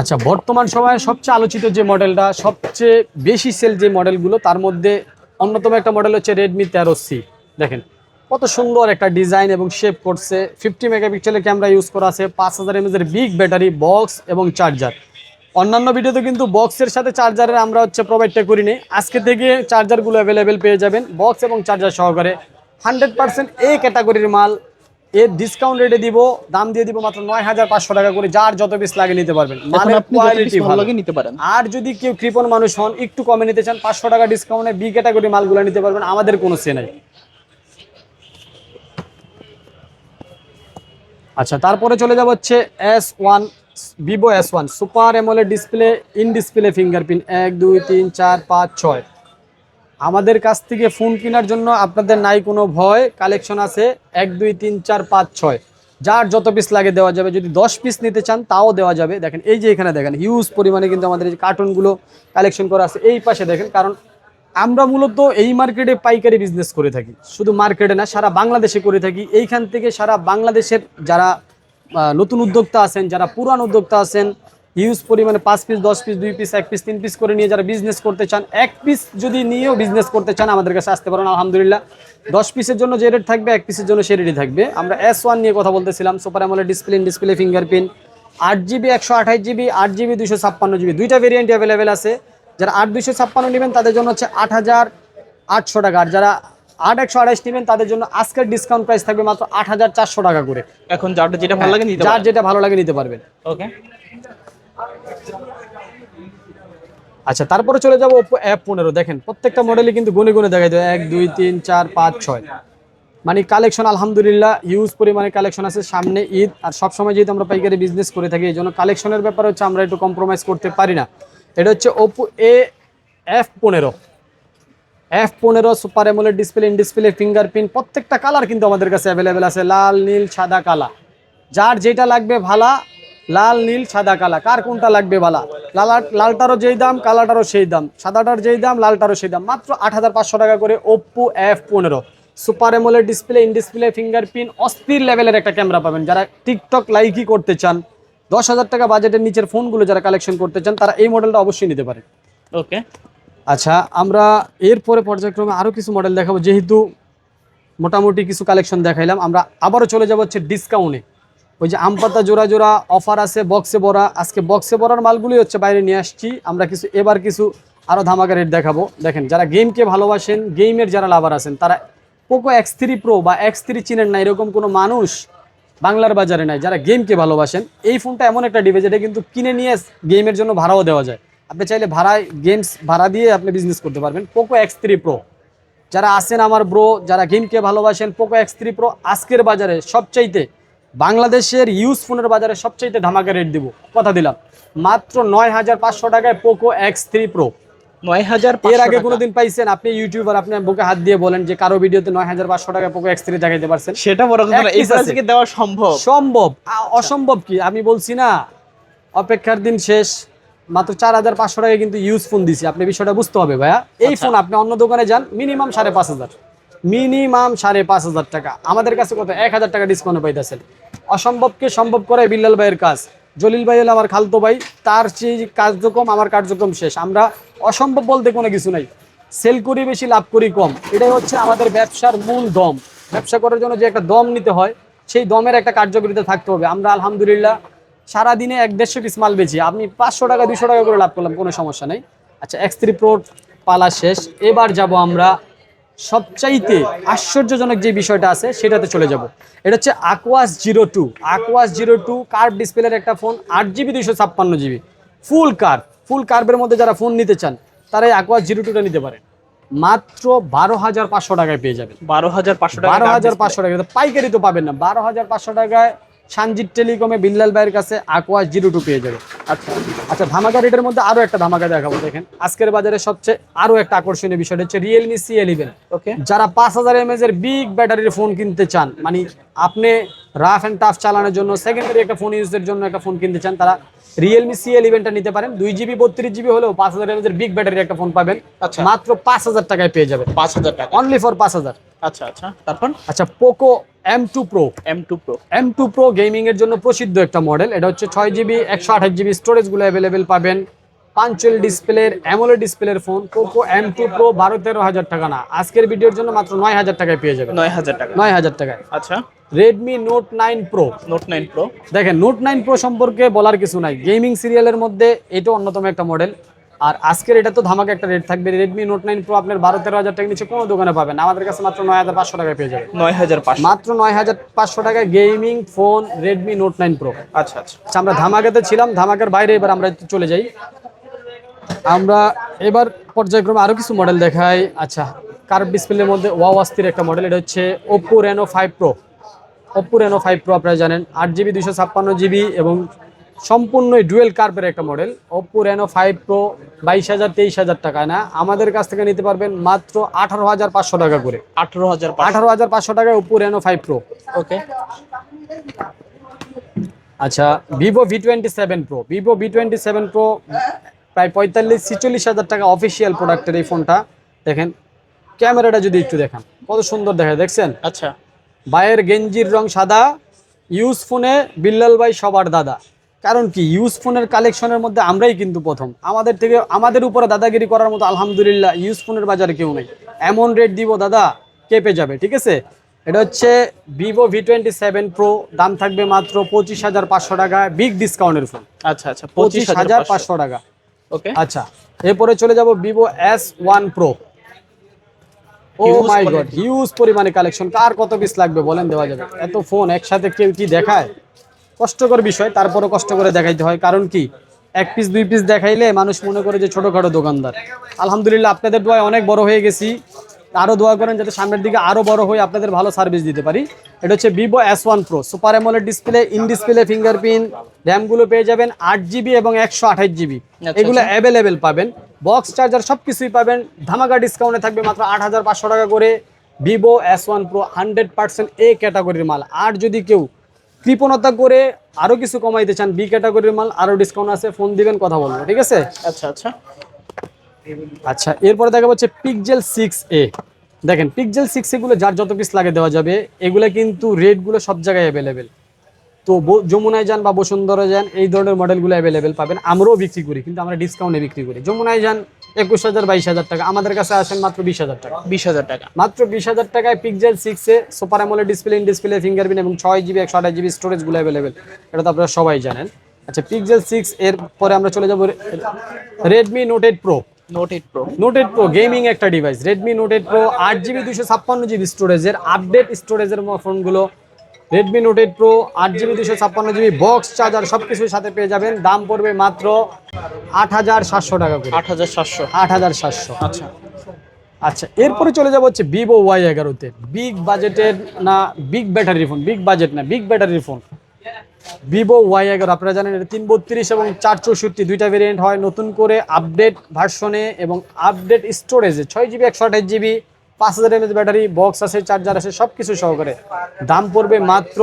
আচ্ছা বর্তমান সময়ে সবচেয়ে আলোচিত যে মডেলটা সবচেয়ে বেশি সেল যে মডেলগুলো তার মধ্যে অন্যতম একটা মডেল হচ্ছে রেডমি তেরো সি দেখেন, কত সুন্দর একটা ডিজাইন এবং শেপ করছে। ফিফটি মেগাপিক্সেলের ক্যামেরা ইউজ করা আছে, পাঁচ হাজার এমএজের বিগ ব্যাটারি বক্স এবং চার্জার অন্যান্য ভিডিওতে কিন্তু বক্সের সাথে চার্জারের আমরা হচ্ছে প্রোভাইডটা করিনি। আজকে থেকে চার্জারগুলো অ্যাভেলেবেল পেয়ে যাবেন বক্স এবং চার্জার সহকারে। হান্ড্রেড পার্সেন্ট এই ক্যাটাগরির মাল এর ডিসকাউন্ট রেটে দিব দাম দিয়ে দিব মাত্র নয় হাজার পাঁচশো টাকা করে যার যত পিস লাগে নিতে পারবেন। কোয়ালিটি ভালো। নিতে পারেন। আর যদি কেউ কৃপণ মানুষ হন একটু কমে নিতে চান পাঁচশো টাকা ডিসকাউন্টে বি ক্যাটাগরি মালগুলো নিতে পারবেন আমাদের কোনো সে নাই। আচ্ছা তারপরে চলে যাব হচ্ছে S one Vivo S one super AMOLED display in display fingerprint এক দুই তিন চার পাঁচ ছয়। আমাদের কাছ থেকে ফোন কেনার জন্য আপনাদের নাই কোনো ভয় কালেকশন আছে এক, দুই, তিন, চার, পাঁচ, ছয়। যার যত পিস লাগে দেওয়া যাবে। যদি দশ পিস নিতে চান, তাও দেওয়া যাবে। দেখেন, এই যে এখানে দেখেন হিউজ পরিমাণে কিন্তু আমাদের এই কার্টুনগুলো কালেকশন করা আছে। এই পাশে দেখেন, কারণ আমরা মূলত এই মার্কেটে পাইকারি বিজনেস করে থাকি। শুধু মার্কেটে না, সারা বাংলাদেশে করে থাকি। এইখান থেকে সারা বাংলাদেশের যারা নতুন উদ্যোক্তা আছেন, যারা পুরান উদ্যোক্তা আছেন হিউজ পরিমাণে পাঁচ পিস দশ পিস দুই পিস এক পিস তিন পিস করে নিয়ে যারা বিজনেস করতে চান এক পিস যদি নিয়েও বিজনেস করতে চান আমাদের কাছে আসতে পারেন আলহামদুলিল্লাহ। দশ পিসের জন্য যে রেট থাকবে এক পিসের জন্য সে রেটই থাকবে। আমরা এস ওয়ান নিয়ে কথা বলতেছিলাম super AMOLED display display fingerprint আট জিবি একশো আঠাশ জিবি আট জিবি দুশো ছাপ্পান্ন জিবি দুইটা ভেরিয়েন্ট অ্যাভেলেবেল আছে। যারা আট দুশো ছাপ্পান্ন নেবেন তাদের জন্য হচ্ছে আট হাজার আটশো টাকা। আর যারা আট একশো আঠাশ নেবেন তাদের জন্য আজকের ডিসকাউন্ট প্রাইস থাকবে মাত্র আট হাজার চারশো টাকা করে। এখন যারটা যেটা ভালো লাগে নিতে যার যেটা ভালো লাগে নিতে পারবেন। ওকে আচ্ছা তারপরে চলে যাব অ্যাপ পনেরো। দেখেন, প্রত্যেকটা মডেলই কিন্তু গুনে গুনে দেখা যায় এক, দুই, তিন, চার, পাঁচ, ছয়। মানে কালেকশন আলহামদুলিল্লাহ ইউজ পরিমাণে কালেকশন আছে। সামনে ঈদ, আর সবসময় যেহেতু আমরা পাইকারি বিজনেস করে থাকি, এই জন্য কালেকশনের ব্যাপারে হচ্ছে আমরা একটু কম্প্রোমাইজ করতে পারি না। এটা হচ্ছে ওপো এ এফ পনেরো। এফ পনেরো super AMOLED display in display fingerprint প্রত্যেকটা কালার কিন্তু আমাদের কাছে অ্যাভেলেবেল আছে। লাল, নীল, সাদা কালা যার যেটা লাগবে, ভালা লাল নীল সাদা কালা। কার কোনটা লাগবে বালা? লাল লালটারও যেই দাম কালাটারও সেই দাম। সাদাটার যেই দাম লালটারও সেই দাম। মাত্র আট হাজার পাঁচশো টাকা করে ওপ্পো এফ পনেরো। Super AMOLED display in display fingerprint অস্থির লেভেলের একটা ক্যামেরা পাবেন। যারা টিকটক লাইকই করতে চান দশ হাজার টাকা বাজেটের নিচের ফোনগুলো যারা কালেকশন করতে চান তারা এই মডেলটা অবশ্যই নিতে পারে ওকে আচ্ছা আমরা এরপরে পর্যায়ক্রমে আরও কিছু মডেল দেখাবো। যেহেতু মোটামুটি কিছু কালেকশন দেখাইলাম আমরা আবারও চলে যাব হচ্ছে ডিসকাউন্টে ওই যে আমপাতা জোড়া জোড়া অফার আছে বক্সে ভরা। আজকে বক্সে ভরার মালগুলোই হচ্ছে বাইরে নিয়ে আসছি। আমরা কিছু, এবার কিছু আরও ধামাকা রেট দেখাবো। দেখেন, যারা গেমকে ভালোবাসেন গেমের যারা লাভার আছেন, তারা পোকো এক্স থ্রি প্রো বা এক্স থ্রি চিনেন না, এরকম কোনো মানুষ বাংলার বাজারে নাই, যারা গেমকে ভালোবাসেন, এই ফোনটা এমন একটা ডিভাইস এটা কিন্তু কিনে নিয়ে গেমের জন্য ভাড়াও দেওয়া যায়। আপনি চাইলে ভাড়ায় গেমস ভাড়া দিয়ে আপনি বিজনেস করতে পারবেন পোকো এক্স থ্রি প্রো যারা আছেন আমার ব্রো যারা গেমকে ভালোবাসেন পোকো এক্স থ্রি প্রো আজকের বাজারে সবচাইতে বাংলাদেশের ইউজ ফোনের বাজারে সবচাইতে ধামাকা রেট দিব। কথা দিলাম। মাত্র নয় হাজার পাঁচশো টাকায় পোকো এক্স থ্রি প্রো নয় হাজার এর আগে কোনোদিন পাইছেন? আপনি ইউটিউবার আপনি বুকে হাত দিয়ে বলেন যে কারও ভিডিওতে নয় হাজার পাঁচশো টাকায় পোকো এক্স থ্রি দেখাইতে পারছেন। সেটা বড় কথা এই প্রাইস দেওয়া সম্ভব? সম্ভব। অসম্ভব কি? আমি বলছি না অপেক্ষার দিন শেষ। মাত্র চার হাজার পাঁচশো টাকা কিন্তু ইউজ ফোন দিছি। আপনি বিষয়টা বুঝতে হবে ভাইয়া। এই ফোন আপনি অন্য দোকানে যান মিনিমাম সাড়ে পাঁচ হাজার। মিনিমাম সাড়ে পাঁচ হাজার টাকা। আমাদের কাছে কত? এক হাজার টাকা ডিসকাউন্ট পাইতেছেন। অসম্ভবকে সম্ভব করে বিল্লাল ভাইয়ের কাজ। জলিল ভাই আমার খালতো ভাই, তার সেই কার্যক্রম, আমার কার্যক্রম শেষ। আমরা অসম্ভব বলতে কোনো কিছু নাই। সেল করি বেশি, লাভ করি কম। এটাই হচ্ছে আমাদের ব্যবসার মূল দম। ব্যবসা করার জন্য যে একটা দম নিতে হয়, সেই দমের একটা কার্যকরিতা থাকতে হবে। আমরা আলহামদুলিল্লাহ সারাদিনে এক দেড়শো পিস মাল বেচি। আপনি পাঁচশো টাকা দুশো টাকা করে লাভ করলাম, কোনো সমস্যা নেই। আচ্ছা এক্স থ্রি প্রো পালা শেষ। এবার যাব আমরা সবচাইতে আশ্চর্যজনক যে বিষয়টা আছে সেটাতে চলে যাব। এটা হচ্ছে Aquos zero two Aquos zero two curve ডিসপ্লের একটা ফোন আট জিবি দুইশো ছাপ্পান্ন জিবি ফুল কার্ভ ফুল কার্ভের মধ্যে যারা ফোন নিতে চান তারা এই আকোয়াস জিরো টুটা নিতে পারেন। মাত্র বারো হাজার পাঁচশো টাকায় পেয়ে যাবেন। বারো হাজার পাঁচশো টাকা বারো হাজার পাঁচশো টাকা পাইকারি তো পাবেন না। বারো হাজার পাঁচশো টাকায় সানজিৎ টেলিকমে বিল্লাল ভাইয়ের কাছে আকোয়াস জিরো টু পেয়ে যাবে। আচ্ছা আচ্ছা ধামাকা রেটের মধ্যে আরও একটা ধামাকা দেখাবো দেখেন। আজকের বাজারে সবচেয়ে আরও একটা আকর্ষণীয় বিষয়টা হচ্ছে রিয়েলমি সি এলিভেন ওকে যারা পাঁচ হাজার এমএজ এর বিগ ব্যাটারির ফোন কিনতে চান মানে আপনি রাফ অ্যান্ড টাফ চালানোর জন্য সেকেন্ডারি একটা ফোন ইউজের জন্য একটা ফোন কিনতে চান তারা রিয়েলমি সি এলিভেনটা নিতে পারেন। দুই জিবি বত্রিশ জিবি হলেও পাঁচ হাজার এমএজ এর বিগ ব্যাটারির একটা ফোন পাবেন। আচ্ছা। মাত্র পাঁচ হাজার টাকায় পেয়ে যাবেন পাঁচ হাজার টাকা। অনলি ফর পাঁচ হাজার। আচ্ছা আচ্ছা। তারপর? আচ্ছা Poco M two pro M two pro M two pro gaming এর জন্য প্রসিদ্ধ একটা মডেল এটা হচ্ছে ছয় জিবি একশো আঠাশ জিবি স্টোরেজগুলো অ্যাভেলেবেল পাবেন। পাঞ্চুয়াল ডিসপ্লের অ্যামোলে ডিসপ্লের phone Poco M two pro বারো তেরো হাজার টাকা না। আজকের ভিডিওর জন্য মাত্র নয় হাজার টাকায় পেয়ে যাবেন। নয় হাজার টাকা। নয় হাজার টাকায়। আচ্ছা। Redmi Note nine pro note nine pro দেখেন নোট নাইন প্রো সম্পর্কে বলার কিছু নাই। গেমিং সিরিয়ালের মধ্যে এটা অন্যতম একটা মডেল আর আজকের এটা তো ধামাকা একটা রেট থাকবে। রেডমি নোট নাইন প্রো আপনার বারো তেরো হাজার টাকা নিচে কোনো দোকানে পাবেন না। আমাদের কাছে মাত্র নয় হাজার পাঁচশো টাকায় পেয়ে যাবেন। নয় হাজার মাত্র নয় হাজার পাঁচশো টাকায় gaming phone Redmi Note nine pro আচ্ছা আচ্ছা। আমরা ধামাকাতে ছিলাম ধামাকার বাইরে এবার আমরা চলে যাই। আমরা এবার পর্যায়ক্রমে আরও কিছু মডেল দেখাই। আচ্ছা কার্ভ ডিসপ্লের মধ্যে ওয়াও অস্থির একটা মডেল এটা হচ্ছে Oppo Reno five pro Oppo Reno five pro আপনারা জানেন আট জিবি দুশো ছাপ্পান্ন জিবি এবং সম্পূর্ণ ডুয়েল কার্পের একটা model. Oppo Reno five pro বাইশ হাজার তেইশ হাজার টাকা। না আমাদের কাছ থেকে নিতে পারবেন মাত্র আঠারো হাজার পাঁচশো টাকা করে। আঠারো হাজার আঠারো হাজার পাঁচশো টাকায় Oppo Reno five pro okay আচ্ছা Vivo V twenty seven pro Vivo V twenty seven pro প্রায় পঁয়তাল্লিশ ছিচল্লিশ হাজার টাকা অফিসিয়াল প্রোডাক্টের এই ফোনটা দেখেন ক্যামেরাটা যদি একটু দেখান। কত সুন্দর দেখা দেখছেন? আচ্ছা। বায়ের গেঞ্জির রং সাদা। ইউজ ফোনে বিল্লাল ভাই সবার দাদা। কারণ কি ইউজ ফোনের কালেকশনের মধ্যে আমরাই কিন্তু প্রথম। আমাদের থেকে আমাদের উপরে দাদাগিরি করার মতো আলহামদুলিল্লাহ ইউজ ফোনের বাজারে কেউ নেই। এমন রেট দিব দাদা কেঁপে যাবে ঠিক আছে? এটা হচ্ছে Vivo V twenty seven pro দাম থাকবে মাত্র পঁচিশ হাজার পাঁচশো টাকা বিগ ডিসকাউন্টের ফোন আচ্ছা আচ্ছা পঁচিশ হাজার পাঁচশো টাকা। ওকে আচ্ছা এরপরে চলে যাব Vivo S one pro oh my God. Huge পরিমাণে কালেকশন কার কত পিস লাগবে বলেন দেওয়া যাবে। এত ফোন একসাথে কেউ কি দেখায়? কষ্টকর বিষয় তারপরও কষ্ট করে দেখাইতে হয়। কারণ কি এক পিস দুই পিস দেখাইলে মানুষ মনে করে যে ছোটোখাটো দোকানদার। আলহামদুলিল্লাহ আপনাদের দোয়ায় অনেক বড় হয়ে গেছি। আরও দোয়া করেন যাতে সামনের দিকে আরও বড় হয়ে আপনাদের ভালো সার্ভিস দিতে পারি। এটা হচ্ছে Vivo S one pro super AMOLED display in display fingerprint র্যামগুলো পেয়ে যাবেন আট জিবি এবং একশো আঠাশ জিবি আচ্ছা, এগুলো অ্যাভেলেবেল পাবেন। বক্স চার্জার সব কিছুই পাবেন। ধামাকা ডিসকাউন্টে থাকবে মাত্র আট হাজার পাঁচশো টাকা করে। Vivo S one pro hundred percent A ক্যাটাগরির মাল। আর যদি কেউ কৃপণতা করে আরও কিছু কমাইতে চান বি ক্যাটাগরির মাল আরও ডিসকাউন্ট আছে ফোন দিবেন কথা বলব ঠিক আছে? আচ্ছা আচ্ছা। আচ্ছা এরপরে দেখা যাচ্ছে পিকজেল সিক্স এ দেখেন পিকজেল সিক্স এগুলো যার যত পিস লাগে দেওয়া যাবে এগুলো কিন্তু রেটগুলো সব জায়গায় অ্যাভেলেবেল তো যমুনায় যান বা বসুন্ধরা যান এই ধরনের মডেলগুলো অ্যাভেলেবেল পাবেন। আমরাও বিক্রি করি কিন্তু আমরা ডিসকাউন্টে বিক্রি করি। যমুনায় যান একুশ হাজার বাইশ হাজার টাকা। আমাদের কাছে আসেন মাত্র বিশ হাজার টাকা। বিশ হাজার টাকা। মাত্র বিশ হাজার টাকায় পিকজেল সিক্সে super AMOLED display in display fingerprint এবং ছয় জিবি একশো আঠাশ জিবি স্টোরেজগুলো অ্যাভেলেবেল এটা তো আপনারা সবাই জানেন। আচ্ছা পিকজেল সিক্স এর পরে আমরা চলে যাব Redmi Note eight pro note eight pro note eight pro gaming একটা device Redmi Note eight pro আট জিবি দুশো ছাপ্পান্ন জিবি স্টোরেজের আপডেট স্টোরেজের ফোনগুলো রেডমি নোট এইট প্রো আট জিবি দুশো ছাপ্পান্ন জিবি বক্স চার্জার সব কিছুর সাথে পেয়ে যাবেন। দাম পড়বে মাত্র আট হাজার সাতশো টাকা করে। আট হাজার সাতশো। আট হাজার সাতশো। আচ্ছা। আচ্ছা এরপরে চলে যাব হচ্ছে ভিভো ওয়াই এগারোতে বিগ বাজেটের না big battery phone big budget না big battery phone Vivo Y এগারো আপনারা জানেন এটা তিন বত্রিশ এবং চার চৌষট্টি দুইটা ভেরিয়েন্ট হয়। নতুন করে আপডেট ভার্সনে এবং আপডেট স্টোরেজে ছয় জিবি একশো আঠাশ জিবি পাঁচ হাজার এমএচ ব্যাটারি বক্স আছে চার্জার আছে সব কিছু সহকারে। দাম পড়বে মাত্র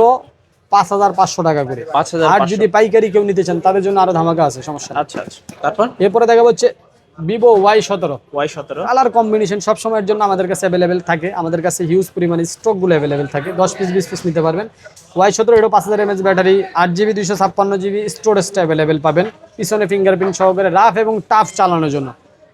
পাঁচ হাজার পাঁচশো টাকা করে। 5,500 আর যদি পাইকারি কেউ নিতে চান তাদের জন্য আরও ধামাকা আছে সমস্যা আচ্ছা আচ্ছা। তারপর? এরপরে দেখা হচ্ছে ভিভো ওয়াই সতেরো। ওয়াই সতেরো। কালার কম্বিনেশন সব সময়ের জন্য আমাদের কাছে অ্যাভেলেবেল থাকে। আমাদের কাছে হিউজ পরিমাণে স্টকগুলো অ্যাভেলেবেল থাকে। দশ পিস বিশ পিস নিতে পারবেন। ওয়াই সতেরো এটা পাঁচ হাজার এমএচ ব্যাটারি। আট জিবি দুইশো ছাপ্পান্ন জিবি স্টোরেজটা অ্যাভেলেবেল পাবেন। পিছনে ফিঙ্গারপ্রিন্ট সহকারে রাফ এবং টাফ চালানোর জন্য।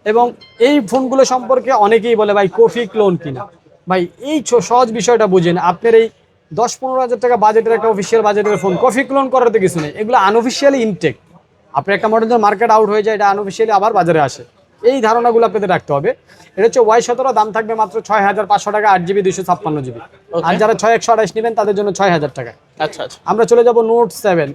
এবং এই ফোনগুলো সম্পর্কে অনেকেই বলে ভাই কফি ক্লোন কিনা? ভাই এই সহজ বিষয়টা বুঝেন আপনার এই দশ পনেরো হাজার টাকা বাজেটের একটা অফিসিয়াল বাজেটের ফোন কফি ক্লোন করার তো কিছু নেই এগুলো আনঅফিসিয়ালি ইনটেক আপনার একটা মডেল যখন মার্কেট আউট হয়ে যায় এটা আনঅফিসিয়ালি আবার বাজারে আসে। এই ধারণাগুলো আপনাদের রাখতে হবে। এটা হচ্ছে ওয়াই সতেরো দাম থাকবে মাত্র ছয় হাজার পাঁচশো টাকা আট জিবি দুশো ছাপ্পান্ন জিবি আর যারা ছয় একশো আঠাশ নেবেন তাদের জন্য ছয় হাজার টাকা। আচ্ছা আচ্ছা। আমরা চলে যাব note seven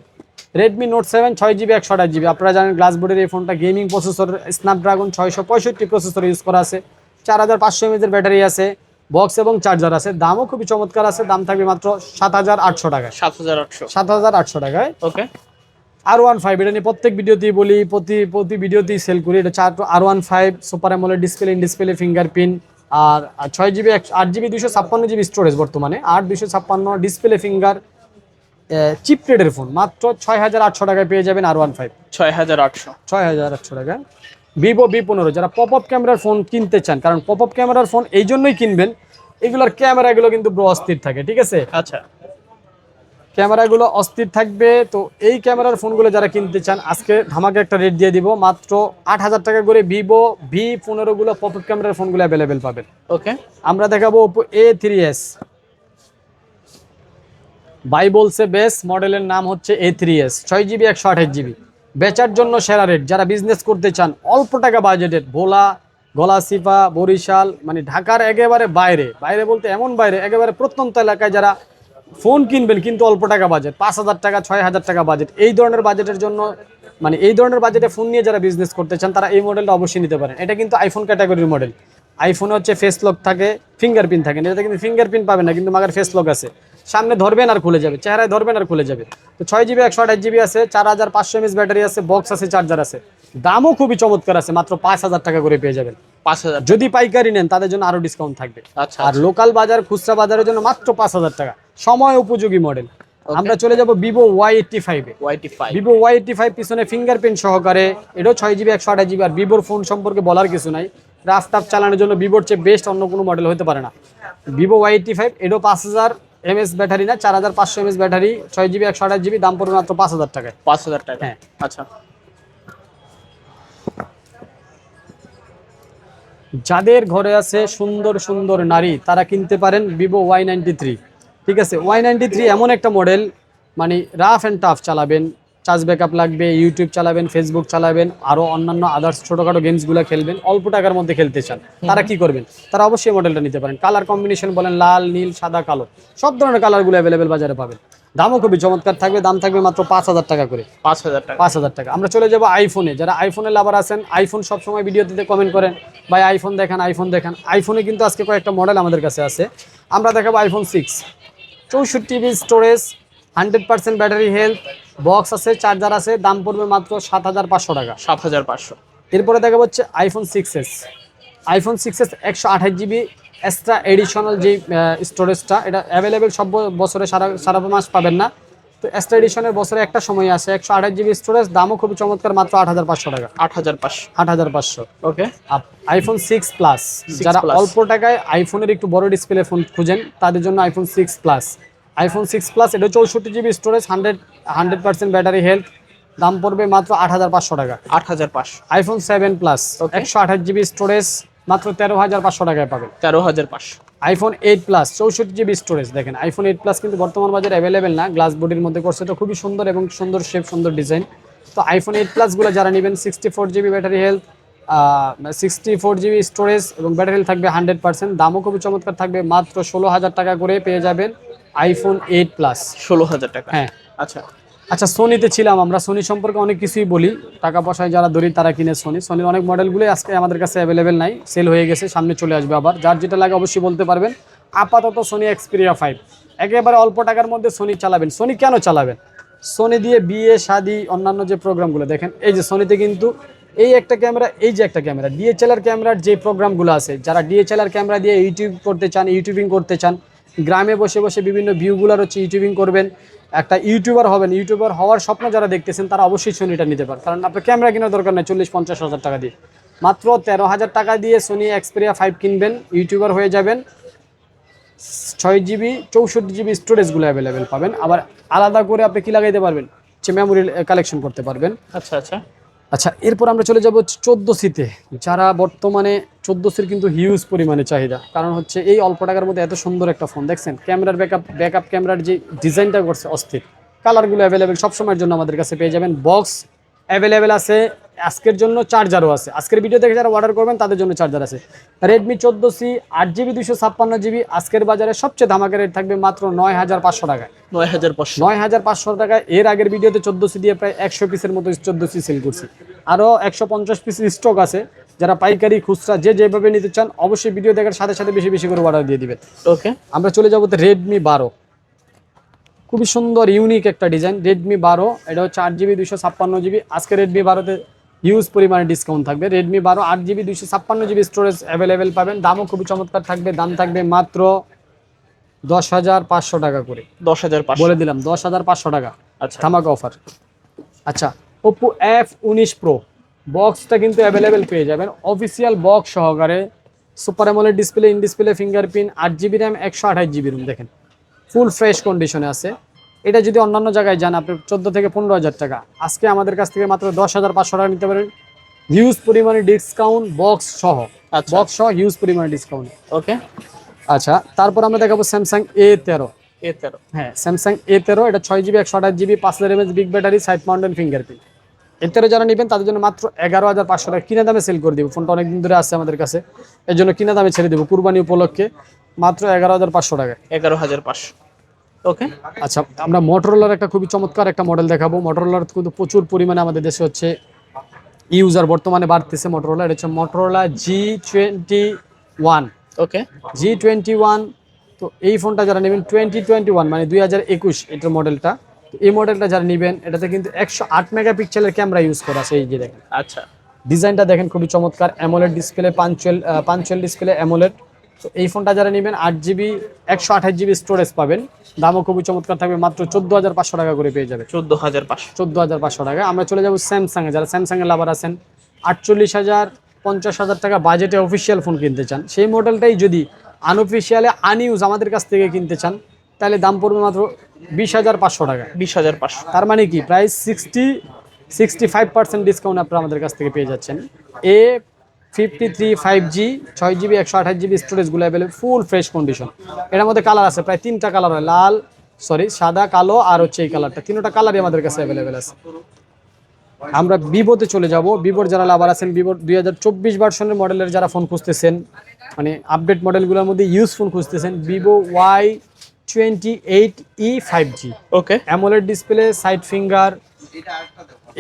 Redmi Note seven ছয় জিবি একশো আঠাশ জিবি আপনারা জানেন গ্লাস বোর্ডের এই ফোনটা গেমিং প্রসেসর স্ন্যাপড্রাগন ছয়শো পঁয়ষট্টি প্রসেসর ইউজ করা আছে। চার হাজার পাঁচশো এমএজের ব্যাটারি আছে বক্স এবং চার্জার আছে। দামও খুবই চমৎকার আছে দাম থাকবে মাত্র সাত হাজার আটশো টাকায়। সাত হাজার আটশো। সাত হাজার আটশো টাকায়। ওকে আর ওয়ান ফাইভ এটা নিয়ে প্রত্যেক ভিডিওতেই বলি প্রতি প্রতি ভিডিওতেই সেল করি। এটা চার আর one five super AMOLED display in display fingerprint আর আর ছয় জিবি আট জিবি দুশো ছাপ্পান্ন জিবি স্টোরেজ বর্তমানে। আট দুশো ছাপ্পান্ন ডিসপ্লে ফিঙ্গার চিপ রেটের ফোন মাত্র ছয় হাজার আটশো টাকায় পেয়ে যাবেন আর ওয়ান ফাইভ ছয় হাজার আটশো। ছয় হাজার আটশো টাকায় ভিভো বি পনেরো। যারা পপ আপ ক্যামেরার ফোন কিনতে চান কারণ পপ আপ ক্যামেরার ফোন এই জন্যই কিনবেন এগুলোর ক্যামেরাগুলো কিন্তু ব্রো অস্থির থাকে ঠিক আছে? আচ্ছা। ক্যামেরাগুলো অস্থির থাকবে তো এই ক্যামেরার ফোনগুলো যারা কিনতে চান আজকে ধামাকে একটা রেট দিয়ে দিব মাত্র আট হাজার টাকা করে ভিভো ভি পনেরোগুলো পপ আপ ক্যামেরার ফোনগুলো অ্যাভেলেবেল পাবেন। ওকে আমরা দেখাবো ওপো এ থ্রি এস বাই বলছে বেস মডেলের নাম হচ্ছে এ থ্রি এস ছয় জিবি একশো আঠাশ জিবি বেচার জন্য সেরা রেট যারা বিজনেস করতে চান, অল্প টাকা বাজেটের ভোলা গলাসিফা বরিশাল মানে ঢাকার একেবারে বাইরে বাইরে বলতে এমন বাইরে, একেবারে প্রত্যন্ত এলাকায় যারা ফোন কিনবেন, কিন্তু অল্প টাকা বাজেট পাঁচ হাজার টাকা, ছয় হাজার টাকা বাজেট এই ধরনের বাজেটের জন্য মানে এই ধরনের বাজেটে ফোন নিয়ে যারা বিজনেস করতে চান, তারা এই মডেলটা অবশ্যই নিতে পারেন। এটা কিন্তু আইফোন ক্যাটাগরির মডেল আইফোনে হচ্ছে ফেস লক থাকে ফিঙ্গারপ্রিন্ট থাকে। এটাতে কিন্তু ফিঙ্গারপ্রিন্ট পাবে না, কিন্তু মাগার ফেস লক আছে। সামনে ধরবেন আর খুলে যাবে চেহারায় ধরবেন আর খুলে যাবে। তো ছয় জিবি একশো আঠাশ জিবি আছে চার হাজার পাঁচশো এমএস ব্যাটারি আছে বক্স আছে চার্জার আছে। দামও খুবই চমৎকার আছে মাত্র পাঁচ হাজার টাকা করে পেয়ে যাবেন। পাঁচ হাজার যদি পাইকারি নেন তাদের জন্য আরও ডিসকাউন্ট থাকবে। আচ্ছা আর লোকাল বাজার খুচরা বাজারের জন্য মাত্র পাঁচ হাজার টাকা। সময় উপযোগী মডেল আমরা চলে যাব ভিভো ওয়াই এইটটি ফাইভে ভিভো ওয়াই এইটটি ফাইভ পিছনে ফিঙ্গারপ্রিন্ট সহকারে এটাও ছয় জিবি একশো আঠাশ জিবি আর ভিভোর ফোন সম্পর্কে বলার কিছু নাই। টাফ চালানোর জন্য ভিভোর চেয়ে বেস্ট অন্য কোনো মডেল হতে পারে না। ভিভো ওয়াই এইটটি ফাইভ এটাও পাঁচ হাজার। এমএস ব্যাটারি না চার হাজার পাঁচশো এমএস ব্যাটারি ছয় জিবি একশো আঠাশ জিবি দাম পড়বে মাত্র পাঁচ হাজার টাকা পাঁচ হাজার টাকা? হ্যাঁ। আচ্ছা। যাদের ঘরে আছে সুন্দর সুন্দর নারী তারা কিনতে পারেন ভিভো ওয়াই নাইনটি থ্রি ঠিক আছে? ওয়াই নাইনটি থ্রি এমন একটা মডেল মানে রাফ অ্যান্ড টাফ চালাবেন। চার্জ ব্যাকআপ লাগবে ইউটিউব চালাবেন ফেসবুক চালাবেন আরও অন্যান্য আদার্স ছোটোখাটো গেমসগুলো খেলবেন অল্প টাকার মধ্যে খেলতে চান তারা কি করবেন? তারা অবশ্যই মডেলটা নিতে পারেন। কালার কম্বিনেশন বলেন লাল নীল সাদা কালো সব ধরনের কালারগুলো অ্যাভেলেবেল বাজারে পাবেন। দামও খুবই চমৎকার থাকবে দাম থাকবে মাত্র পাঁচ হাজার টাকা করে। পাঁচ হাজার টাকা। পাঁচ হাজার টাকা। আমরা চলে যাব আইফোনে যারা আইফোনে লাভার আছেন আইফোন সবসময় ভিডিওতে কমেন্ট করেন। ভাই আইফোন দেখান আইফোন দেখান। আইফোনে কিন্তু আজকে কয়েকটা মডেল আমাদের কাছে আছে। আমরা দেখাবো আইফোন সিক্স চৌষট্টি GB storage hundred percent battery health box আছে চার্জার আছে দাম পড়বে মাত্র সাত হাজার পাঁচশো টাকা। সাত হাজার পাঁচশো। এরপরে দেখা হচ্ছে iPhone six S iPhone six S একশো আঠাশ জিবি এক্সট্রা এডিশনাল যে স্টোরেজটা এটা অ্যাভেলেবেল সব বছরে সারা সারা মাস পাবেন না। তো এক্সট্রা এডিশনের বছরে একটা সময় আছে একশো আঠাশ জিবি স্টোরেজ দামও খুবই চমৎকার মাত্র আট হাজার পাঁচশো টাকা। আট হাজার পাঁচশো। আট হাজার পাঁচশো। ওকে। আইফোন সিক্স প্লাস যারা অল্প টাকায় আইফোনের একটু বড় ডিসপ্লে ফোন খুঁজেন তাদের জন্য iPhone six plus iPhone six plus এটা চৌষট্টি GB storage hundred hundred percent battery health দাম পড়বে মাত্র আট হাজার পাঁচশো টাকা। আট হাজার পাঁচশো। IPhone seven plus. একশো আঠাশ জিবি স্টোরেজ মাত্র তেরো হাজার পাঁচশো টাকায় পাবেন। তেরো হাজার পাঁচশো। আইফোন এইট প্লাস চৌষট্টি জিবি স্টোরেজ দেখেন আইফোন এইট প্লাস কিন্তু বর্তমান বাজারে অ্যাভেলেবেল না। গ্লাস বডির মধ্যে করছে তো খুবই সুন্দর এবং সুন্দর শেপ সুন্দর ডিজাইন তো আইফোন এইট প্লাসগুলো যারা নেবেন sixty four GB battery health sixty four GB storage এবং ব্যাটারি থাকবে হান্ড্রেড পার্সেন্ট দামও খুবই চমৎকার থাকবে মাত্র ষোলো হাজার টাকা করে পেয়ে যাবেন। আইফোন এইট প্লাস ষোলো হাজার টাকা। হ্যাঁ। আচ্ছা। আচ্ছা সোনিতে ছিলাম আমরা। সোনি সম্পর্কে অনেক কিছুই বলি। টাকা পয়সায় যারা দরিদ্র তারা কিনে সোনি সোনির অনেক মডেলগুলোই আজকে আমাদের কাছে অ্যাভেলেবেল নাই। সেল হয়ে গেছে সামনে চলে আসবে আবার। যার যেটা লাগে অবশ্যই বলতে পারবেন। আপাতত সোনি এক্সপিরিয়া ফাইভ একেবারে অল্প টাকার মধ্যে সোনি চালাবেন। সোনি কেন চালাবেন? সোনি দিয়ে বিয়ে শাদি অন্যান্য যে প্রোগ্রামগুলো দেখেন এই যে সোনিতে কিন্তু এই একটা ক্যামেরা এই যে একটা ক্যামেরা ডিএচএলআর ক্যামেরার যে প্রোগ্রামগুলো আছে যারা ডিএচএলআর ক্যামেরা দিয়ে ইউটিউব করতে চান ইউটিউবিং করতে চান গ্রামে বসে বসে বিভিন্ন ভিউগুলোর হচ্ছে ইউটিউবিং করবেন। একটা ইউটিউবার হবেন। ইউটিউবার হওয়ার স্বপ্ন যারা দেখতেছেন, তারা অবশ্যই সোনিটা নিতে পারেন। কারণ আপনার ক্যামেরা কেনার দরকার নেই, চল্লিশ, পঞ্চাশ হাজার টাকা দিয়ে। মাত্র তেরো হাজার টাকা দিয়ে সোনি এক্সপেরিয়া ফাইভ কিনবেন ইউটিউবার হয়ে যাবেন। ছয় জিবি চৌষট্টি জিবি স্টোরেজগুলো অ্যাভেলেবেল পাবেন। আবার আলাদা করে আপনি কি লাগাইতে পারবেন? যে মেমোরি কালেকশন করতে পারবেন। আচ্ছা আচ্ছা। আচ্ছা এরপর আমরা চলে যাব চোদ্দ সিতে যারা বর্তমানে চোদ্দ সির কিন্তু হিউজ পরিমাণে চাহিদা। কারণ হচ্ছে এই অল্প টাকার মধ্যে এত সুন্দর একটা ফোন দেখছেন? ক্যামেরার ব্যাকআপ ব্যাকআপ ক্যামেরার যে ডিজাইনটা করছে, অস্থির। কালারগুলো অ্যাভেলেবেল সবসময়ের জন্য আমাদের কাছে পেয়ে যাবেন। বক্স অ্যাভেলেবেল আছে আজকের জন্য চার্জারও আছে। আজকের ভিডিও দেখে যারা অর্ডার করবেন তাদের জন্য চার্জার আছে। রেডমি চোদ্দ সি আট জিবি দুশো ছাপ্পান্ন জিবি আজকের বাজারে সবচেয়ে ধামাকা রেট থাকবে মাত্র নয় হাজার পাঁচশো টাকায়। নয় হাজার পাঁচশো। নয় হাজার পাঁচশো টাকায় এর আগের ভিডিওতে চোদ্দ সি দিয়ে প্রায় একশো পিসের মতো চোদ্দ সি সেল করছি। আরও একশো পঞ্চাশ পিস স্টক আছে। যারা পাইকারি খুচরা যে যেভাবে নিতে চান অবশ্যই ভিডিও দেখার সাথে সাথে বেশি বেশি করে অর্ডার দিয়ে দিবেন। ওকে আমরা চলে যাব রেডমি বারো। খুবই সুন্দর ইউনিক একটা ডিজাইন রেডমি বারো এটা হচ্ছে আট জিবি দুশো ছাপ্পান্ন জিবি আজকে রেডমি বারোতে হিউজ পরিমাণে ডিসকাউন্ট থাকবে। রেডমি বারো আট জিবি দুশো ছাপ্পান্ন জিবি স্টোরেজ অ্যাভেলেবেল পাবেন। দামও খুবই চমৎকার থাকবে। দাম থাকবে মাত্র দশ হাজার পাঁচশো টাকা করে। দশ হাজার বলে দিলাম দশ হাজার পাঁচশো টাকা। আচ্ছা। ধামাকা অফার আচ্ছা ওপো এফ উনিশ প্রো বক্সটা কিন্তু অ্যাভেলেবেল পেয়ে যাবেন। অফিসিয়াল বক্স সহকারে super AMOLED display in display fingerprint আট জিবি র্যাম একশো আঠাশ জিবি রুম দেখেন ফুল ফ্রেশ কন্ডিশনে আছে। এটা যদি অন্যান্য জায়গায় যান আপনি চোদ্দ থেকে পনেরো হাজার টাকা। আজকে আমাদের কাছ থেকে মাত্র দশ হাজার পাঁচশো টাকা নিতে পারেন। হিউজ পরিমাণে ডিসকাউন্ট বক্স সহ। আচ্ছা। বক্স সহ হিউজ পরিমাণে ডিসকাউন্ট ওকে আচ্ছা তারপর আমরা দেখাবো স্যামসাং এ তেরো। এ তেরো। হ্যাঁ স্যামসাং এ তেরো এটা ছয় জিবি একশো আঠাশ জিবি পাঁচ হাজার mAh big battery side mounted fingerprint A তেরো যারা নেবেন তাদের জন্য মাত্র এগারো হাজার পাঁচশো টাকা কিনা দামে সেল করে দিব। ফোনটা অনেকদিন ধরে আছে আমাদের কাছে। এর জন্য কিনা দামে ছেড়ে দেবো। কুরবানি উপলক্ষে মাত্র এগারো হাজার পাঁচশো টাকা এগারো হাজার পাঁচশো। ওকে আচ্ছা আমরা মোটরোলার একটা খুবই চমৎকার একটা মডেল দেখাবো। মোটরোলার কিন্তু প্রচুর পরিমাণে আমাদের দেশে হচ্ছে ইউজার বর্তমানে বাড়তেছে মোটরোলা এটা হচ্ছে Motorola G twenty one okay G twenty one তো এই ফোনটা যারা নেবেন টোয়েন্টি টোয়েন্টি ওয়ান মানে দুই হাজার একুশ এটার মডেলটা এই মডেলটা যারা নেবেন এটাতে কিন্তু একশো আট মেগাপিক্সেলের ক্যামেরা ইউজ করা আছে এই যে দেখেন। আচ্ছা। ডিজাইনটা দেখেন খুবই চমৎকার AMOLED display punch hole punch hole display AMOLED তো এই ফোনটা যারা নেবেন আট জিবি একশো আঠাশ জিবি স্টোরেজ পাবেন। দামও খুবই চমৎকার থাকবে মাত্র চোদ্দ হাজার পাঁচশো টাকা করে পেয়ে যাবে। চোদ্দ হাজার পাঁচশো। চোদ্দ হাজার পাঁচশো টাকা। আমরা চলে যাব স্যামসাংয়ে যারা স্যামসাংয়ের লাভার আছেন আটচল্লিশ হাজার পঞ্চাশ হাজার টাকা বাজেটে অফিসিয়াল ফোন কিনতে চান। সেই মডেলটাই যদি আনঅফিসিয়ালে আনইউজ আমাদের কাছ থেকে কিনতে চান তাহলে দাম পড়বে মাত্র বিশ হাজার পাঁচশো টাকা। বিশ হাজার পাঁচশো। তার মানে কি? প্রায় sixty sixty five percent discount আপনারা আমাদের কাছ থেকে পেয়ে যাচ্ছেন। A fifty three five G ছয় জিবি একশো আঠাশ জিবি স্টোরেজগুলো অ্যাভেলেবল ফুল ফ্রেশ কন্ডিশন এটার মধ্যে কালার আছে প্রায় তিনটা কালার হয় লাল সরি সাদা কালো আর হচ্ছে এই কালারটা তিনটা কালারই আমাদের কাছে অ্যাভেলেবেল আছে। আমরা ভিভোতে চলে যাব। ভিভোর যারা লাভার আছেন ভিভোর দুই হাজার চব্বিশ ভার্সনের মডেলের যারা ফোন খুঁজতেছেন মানে আপডেট মডেলগুলোর মধ্যে ইউজ ফোন খুঁজতেছেন Vivo Y twenty eight E five G okay AMOLED display side finger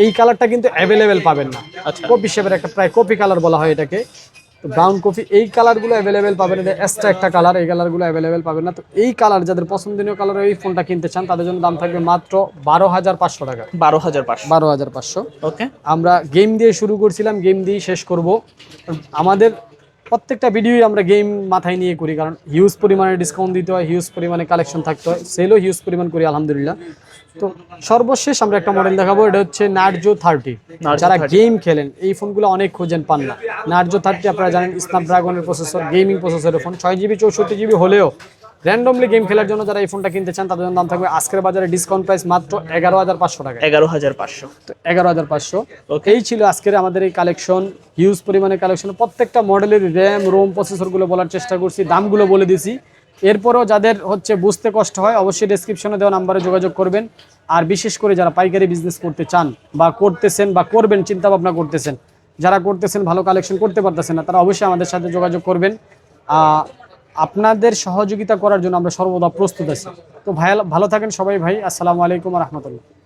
এই কালারটা কিন্তু অ্যাভেলেবেল পাবেন না। আচ্ছা। কপি শেপের একটা প্রায় কপি কালার বলা হয় এটাকে। তো ব্রাউন কফি এই কালারগুলো অ্যাভেলেবেল পাবেন। এটা এক্সট্রা একটা কালার এই কালারগুলো অ্যাভেলেবেল পাবেন না। তো এই কালার যাদের পছন্দনীয় কালার এই ফোনটা কিনতে চান তাদের জন্য দাম থাকবে মাত্র বারো হাজার পাঁচশো টাকা। বারো হাজার পাঁচশো। বারো হাজার পাঁচশো। ওকে। আমরা গেম দিয়ে শুরু করছিলাম গেম দিয়ে শেষ করব। আমাদের প্রত্যেকটা ভিডিওই আমরা গেম মাথায় নিয়ে করি কারণ হিউজ পরিমাণে ডিসকাউন্ট দিতে হয় হিউজ পরিমাণে কালেকশন থাকতে হয়। সেলও হিউজ পরিমাণ করি আলহামদুলিল্লাহ। তো সর্বশেষ আমরা একটা মডেল দেখাবো এটা হচ্ছে নার্জো থার্টি যারা গেম খেলেন এই ফোনগুলো অনেক খোঁজেন পান না। নার্জো থার্টি আপনারা জানেন স্ন্যাপড্রাগনের প্রসেসর গেমিং প্রসেসরের ফোন ছয় জিবি চৌষট্টি জিবি হলেও র্যান্ডমলি গেম খেলার জন্য যারা এই ফোনটা কিনতে চান তাদের জন্য দাম থাকবে আজকের বাজারে ডিসকাউন্ট প্রাইস মাত্র এগারো হাজার পাঁচশো টাকা। এগারো হাজার পাঁচশো। তো এগারো হাজার পাঁচশো. এই ছিল আজকের আমাদের এই কালেকশন হিউজ পরিমাণে কালেকশন প্রত্যেকটা মডেলের র্যাম রোম প্রসেসরগুলো বলার চেষ্টা করছি দামগুলো বলে দিছি। এরপরেও যাদের হচ্ছে বুঝতে কষ্ট হয়, অবশ্যই ডেসক্রিপশনে দেওয়া নাম্বারে যোগাযোগ করবেন। আর বিশেষ করে যারা পাইকারি বিজনেস করতে চান বা করতেছেন বা করবেন চিন্তা ভাবনা করতেছেন, যারা করতেছেন, ভালো কালেকশন করতে পারতেছেন না, তারা অবশ্যই আমাদের সাথে যোগাযোগ করবেন। আপনাদের সহযোগিতা করার জন্য আমরা সর্বদা প্রস্তুত আছি। তো ভাই ভালো থাকেন সবাই ভাই, আসসালামু আলাইকুম রহমতুল্লাহ।